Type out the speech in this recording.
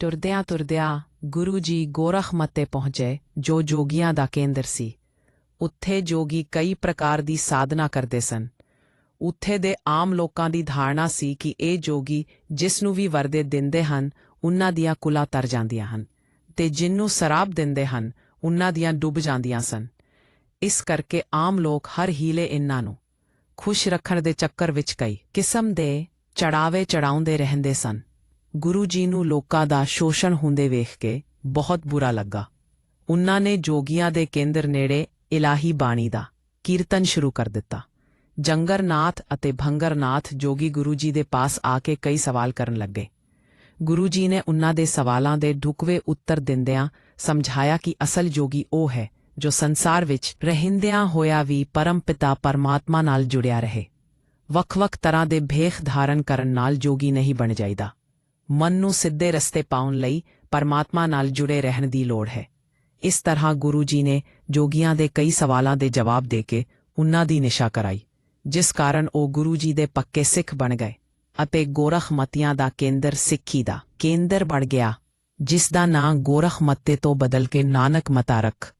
ਤੁਰਦਿਆਂ ਤੁਰਦਿਆਂ ਗੁਰੂ ਜੀ ਗੋਰਖਮਤੇ ਪਹੁੰਚੇ, ਜੋ ਜੋਗੀਆਂ ਦਾ ਕੇਂਦਰ ਸੀ। ਉੱਥੇ ਜੋਗੀ ਕਈ ਪ੍ਰਕਾਰ ਦੀ ਸਾਧਨਾ ਕਰਦੇ ਸਨ। ਉੱਥੇ ਦੇ ਆਮ ਲੋਕਾਂ ਦੀ ਧਾਰਨਾ ਸੀ ਕਿ ਇਹ ਜੋਗੀ ਜਿਸ ਨੂੰ ਵੀ ਵਰਦੇ ਦਿੰਦੇ ਹਨ, ਉਹਨਾਂ ਦੀਆਂ ਕੁਲਾਂ ਤਰ ਜਾਂਦੀਆਂ ਹਨ ਤੇ ਜਿੰਨੂੰ ਸ਼ਰਾਬ ਦਿੰਦੇ ਹਨ, ਉਹਨਾਂ ਦੀਆਂ ਡੁੱਬ ਜਾਂਦੀਆਂ ਸਨ। ਇਸ ਕਰਕੇ ਆਮ ਲੋਕ ਹਰ ਹੀਲੇ ਇਹਨਾਂ ਨੂੰ ਖੁਸ਼ ਰੱਖਣ ਦੇ ਚੱਕਰ ਵਿੱਚ ਕਈ ਕਿਸਮ ਦੇ ਚੜਾਵੇ ਚੜਾਉਂਦੇ ਰਹਿੰਦੇ ਸਨ। ਗੁਰੂ ਜੀ ਨੂੰ ਲੋਕਾਂ ਦਾ ਸ਼ੋਸ਼ਣ ਹੁੰਦੇ ਵੇਖ ਕੇ ਬਹੁਤ ਬੁਰਾ ਲੱਗਾ। ਉਨ੍ਹਾਂ ਨੇ ਜੋਗੀਆਂ ਦੇ ਕੇਂਦਰ ਨੇੜੇ ਇਲਾਹੀ ਬਾਣੀ ਦਾ ਕੀਰਤਨ ਸ਼ੁਰੂ ਕਰ ਦਿੱਤਾ। ਜੰਗਰਨਾਥ ਅਤੇ ਭੰਗਰਨਾਥ ਜੋਗੀ ਗੁਰੂ ਜੀ ਦੇ ਪਾਸ ਆ ਕੇ ਕਈ ਸਵਾਲ ਕਰਨ ਲੱਗੇ। ਗੁਰੂ ਜੀ ਨੇ ਉਨ੍ਹਾਂ ਦੇ ਸਵਾਲਾਂ ਦੇ ਢੁਕਵੇਂ ਉੱਤਰ ਦਿੰਦਿਆਂ ਸਮਝਾਇਆ ਕਿ ਅਸਲ ਜੋਗੀ ਉਹ ਹੈ ਜੋ ਸੰਸਾਰ ਵਿੱਚ ਰਹਿੰਦਿਆਂ ਹੋਇਆ ਵੀ ਪਰਮ ਪਿਤਾ ਪਰਮਾਤਮਾ ਨਾਲ ਜੁੜਿਆ ਰਹੇ। ਵੱਖ-ਵੱਖ ਤਰ੍ਹਾਂ ਦੇ ਭੇਖ ਧਾਰਨ ਕਰਨ ਨਾਲ ਜੋਗੀ ਨਹੀਂ ਬਣ ਜਾਈਦਾ। ਮਨ ਨੂੰ ਸਿੱਧੇ ਰਸਤੇ ਪਾਉਣ ਲਈ ਪਰਮਾਤਮਾ ਨਾਲ ਜੁੜੇ ਰਹਿਣ ਦੀ ਲੋੜ ਹੈ। ਇਸ ਤਰ੍ਹਾਂ ਗੁਰੂ ਜੀ ਨੇ ਜੋਗੀਆਂ ਦੇ ਕਈ ਸਵਾਲਾਂ ਦੇ ਜਵਾਬ ਦੇ ਕੇ ਉਹਨਾਂ ਦੀ ਨਿਸ਼ਾ ਕਰਾਈ, ਜਿਸ ਕਾਰਨ ਉਹ ਗੁਰੂ ਜੀ ਦੇ ਪੱਕੇ ਸਿੱਖ ਬਣ ਗਏ ਅਤੇ ਗੋਰਖ ਮਤੀਆਂ ਦਾ ਕੇਂਦਰ ਸਿੱਖੀ ਦਾ ਕੇਂਦਰ ਬਣ ਗਿਆ, ਜਿਸ ਦਾ ਨਾਂ ਗੋਰਖਮਤੇ ਤੋਂ ਬਦਲ ਕੇ ਨਾਨਕ ਮਤਾ ਰੱਖ